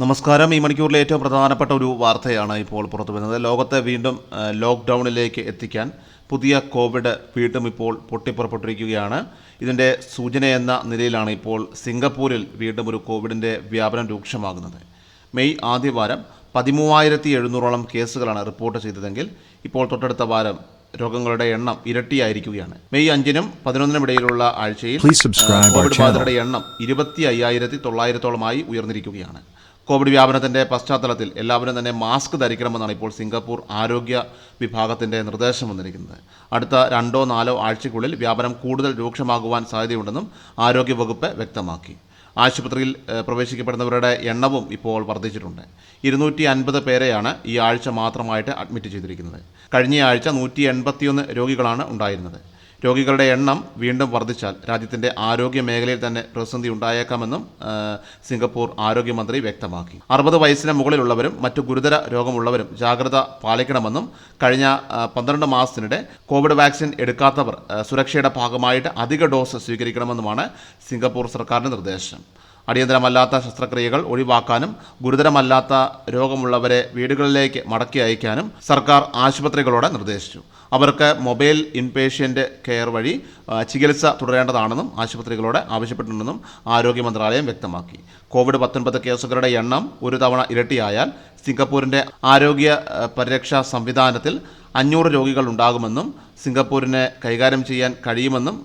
നമസ്കാരം. ഈ മണിക്കൂറിലെ ഏറ്റവും പ്രധാനപ്പെട്ട ഒരു വാർത്തയാണ് ഇപ്പോൾ പുറത്തു വരുന്നത്. ലോകത്തെ വീണ്ടും ലോക്ക്ഡൗണിലേക്ക് എത്തിക്കാൻ പുതിയ കോവിഡ് വീണ്ടും ഇപ്പോൾ പൊട്ടിപ്പുറപ്പെട്ടിരിക്കുകയാണ്. ഇതിന്റെ സൂചന എന്ന നിലയിലാണ് ഇപ്പോൾ സിംഗപ്പൂരിൽ വീണ്ടും ഒരു കോവിഡിന്റെ വ്യാപനം രൂക്ഷമാകുന്നത്. മെയ് ആദ്യവാരം പതിമൂവായിരത്തി എഴുന്നൂറോളം കേസുകളാണ് റിപ്പോർട്ട് ചെയ്തതെങ്കിൽ ഇപ്പോൾ തൊട്ടടുത്ത വാരം രോഗങ്ങളുടെ എണ്ണം ഇരട്ടിയായിരിക്കുകയാണ്. മെയ് അഞ്ചിനും പതിനൊന്നിനും ഇടയിലുള്ള ആഴ്ചയിൽ കോവിഡ് ബാധിതരുടെ എണ്ണം ഇരുപത്തി അയ്യായിരത്തി തൊള്ളായിരത്തോളമായി ഉയർന്നിരിക്കുകയാണ്. കോവിഡ് വ്യാപനത്തിന്റെ പശ്ചാത്തലത്തിൽ എല്ലാവരും തന്നെ മാസ്ക് ധരിക്കണമെന്നാണ് ഇപ്പോൾ സിംഗപ്പൂർ ആരോഗ്യ വിഭാഗത്തിന്റെ നിർദ്ദേശം വന്നിരിക്കുന്നത്. അടുത്ത രണ്ടോ നാലോ ആഴ്ചയ്ക്കുള്ളിൽ വ്യാപനം കൂടുതൽ രൂക്ഷമാകുവാൻ സാധ്യതയുണ്ടെന്നും ആരോഗ്യവകുപ്പ് വ്യക്തമാക്കി. ആശുപത്രിയിൽ പ്രവേശിക്കപ്പെടുന്നവരുടെ എണ്ണവും ഇപ്പോൾ വർദ്ധിച്ചിട്ടുണ്ട്. ഇരുന്നൂറ്റി അൻപത് പേരെയാണ് ഈ ആഴ്ച മാത്രമായിട്ട് അഡ്മിറ്റ് ചെയ്തിരിക്കുന്നത്. കഴിഞ്ഞ ആഴ്ച നൂറ്റി എൺപത്തിയൊന്ന് രോഗികളാണ് ഉണ്ടായിരുന്നത്. രോഗികളുടെ എണ്ണം വീണ്ടും വർദ്ധിച്ചാൽ രാജ്യത്തിന്റെ ആരോഗ്യ മേഖലയിൽ തന്നെ പ്രതിസന്ധി ഉണ്ടായേക്കാമെന്നും സിംഗപ്പൂർ ആരോഗ്യമന്ത്രി വ്യക്തമാക്കി. അറുപത് വയസ്സിന് മുകളിലുള്ളവരും മറ്റു ഗുരുതര രോഗമുള്ളവരും ജാഗ്രത പാലിക്കണമെന്നും കഴിഞ്ഞ പന്ത്രണ്ട് മാസത്തിനിടെ കോവിഡ് വാക്സിൻ എടുക്കാത്തവർ സുരക്ഷയുടെ ഭാഗമായിട്ട് അധിക ഡോസ് സ്വീകരിക്കണമെന്നുമാണ് സിംഗപ്പൂർ സർക്കാരിന്റെ നിർദ്ദേശം. അടിയന്തരമല്ലാത്ത ശസ്ത്രക്രിയകൾ ഒഴിവാക്കാനും ഗുരുതരമല്ലാത്ത രോഗമുള്ളവരെ വീടുകളിലേക്ക് മടക്കി അയക്കാനും സർക്കാർ ആശുപത്രികളോട് നിർദ്ദേശിച്ചു. അവർക്ക് മൊബൈൽ ഇൻപേഷ്യന്റ് കെയർ വഴി ചികിത്സ തുടരേണ്ടതാണെന്നും ആശുപത്രികളോട് ആവശ്യപ്പെട്ടിട്ടുണ്ടെന്നും ആരോഗ്യ മന്ത്രാലയം വ്യക്തമാക്കി. കോവിഡ് പത്തൊൻപത് കേസുകളുടെ എണ്ണം ഒരു തവണ ഇരട്ടിയായാൽ സിംഗപ്പൂരിന്റെ ആരോഗ്യ പരിരക്ഷാ സംവിധാനത്തിൽ അഞ്ഞൂറ് രോഗികൾ ഉണ്ടാകുമെന്നും സിംഗപ്പൂരിനെ കൈകാര്യം ചെയ്യാൻ കഴിയുമെന്നും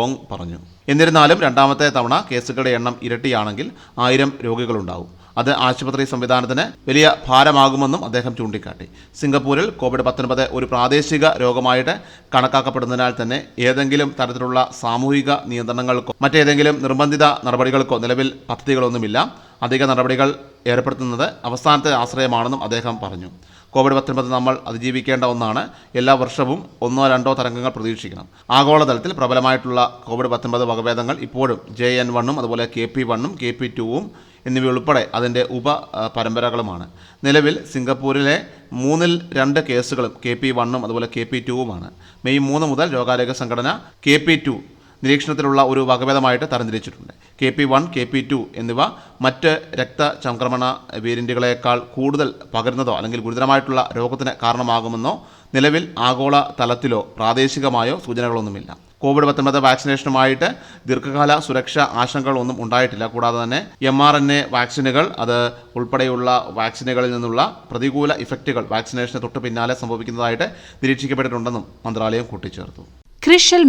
ഓങ് പറഞ്ഞു. എന്നിരുന്നാലും രണ്ടാമത്തെ തവണ കേസുകളുടെ എണ്ണം ഇരട്ടിയാണെങ്കിൽ ആയിരം രോഗികളുണ്ടാവും. അത് ആശുപത്രി സംവിധാനത്തിന് വലിയ ഭാരമാകുമെന്നും അദ്ദേഹം ചൂണ്ടിക്കാട്ടി. സിംഗപ്പൂരിൽ കോവിഡ് പത്തൊൻപത് ഒരു പ്രാദേശിക രോഗമായിട്ട് കണക്കാക്കപ്പെടുന്നതിനാൽ തന്നെ ഏതെങ്കിലും തരത്തിലുള്ള സാമൂഹിക നിയന്ത്രണങ്ങൾക്കോ മറ്റേതെങ്കിലും നിർബന്ധിത നടപടികൾക്കോ നിലവിൽ പദ്ധതികളൊന്നുമില്ല. അധിക നടപടികൾ ഏർപ്പെടുത്തുന്നത് അവസാനത്തെ ആശ്രയമാണെന്നും അദ്ദേഹം പറഞ്ഞു. കോവിഡ് പത്തൊൻപത് നമ്മൾ അതിജീവിക്കേണ്ട ഒന്നാണ് എല്ലാ വർഷവും ഒന്നോ രണ്ടോ തരംഗങ്ങൾ പ്രതീക്ഷിക്കണം. ആഗോളതലത്തിൽ പ്രബലമായിട്ടുള്ള കോവിഡ് പത്തൊൻപത് വകഭേദങ്ങൾ ഇപ്പോഴും ജെ എൻ വണ്ണും അതുപോലെ കെ പി വണ്ണും കെ പി ടുവും എന്നിവയുൾപ്പെടെ അതിന്റെ ഉപ പരമ്പരകളുമാണ്. നിലവിൽ സിംഗപ്പൂരിലെ മൂന്നിൽ രണ്ട് കേസുകളും കെ പി വണ്ണും അതുപോലെ കെ പി ടുവുമാണ്. മെയ് മൂന്ന് മുതൽ രോഗാരോഗ്യ സംഘടന കെ പി ടു നിരീക്ഷണത്തിലുള്ള ഒരു വകഭേദമായിട്ട് തരംതിരിച്ചിട്ടുണ്ട്. K P one K P two എന്നിവ മറ്റ് രക്തചംക്രമണ വേരിയന്റുകളേക്കാൾ കൂടുതൽ പകരുന്നതോ അല്ലെങ്കിൽ ഗുരുതരമായിട്ടുള്ള രോഗത്തിന് കാരണമാകുമെന്നോ നിലവിൽ ആഗോള തലത്തിലോ പ്രാദേശികമായോ സൂചനകളൊന്നുമില്ല. കോവിഡ് പത്തൊൻപത് വാക്സിനേഷനുമായിട്ട് ദീർഘകാല സുരക്ഷാ ആശങ്കകളൊന്നും ഉണ്ടായിട്ടില്ല. കൂടാതെ തന്നെ എം ആർ എൻ എ വാക്സിനുകൾ അത് ഉൾപ്പെടെയുള്ള വാക്സിനുകളിൽ നിന്നുള്ള പ്രതികൂല ഇഫക്റ്റുകൾ വാക്സിനേഷന് തൊട്ട് പിന്നാലെ സംഭവിക്കുന്നതായിട്ട് നിരീക്ഷിക്കപ്പെട്ടിട്ടുണ്ടെന്നും മന്ത്രാലയം കൂട്ടിച്ചേർത്തു.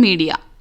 മീഡിയ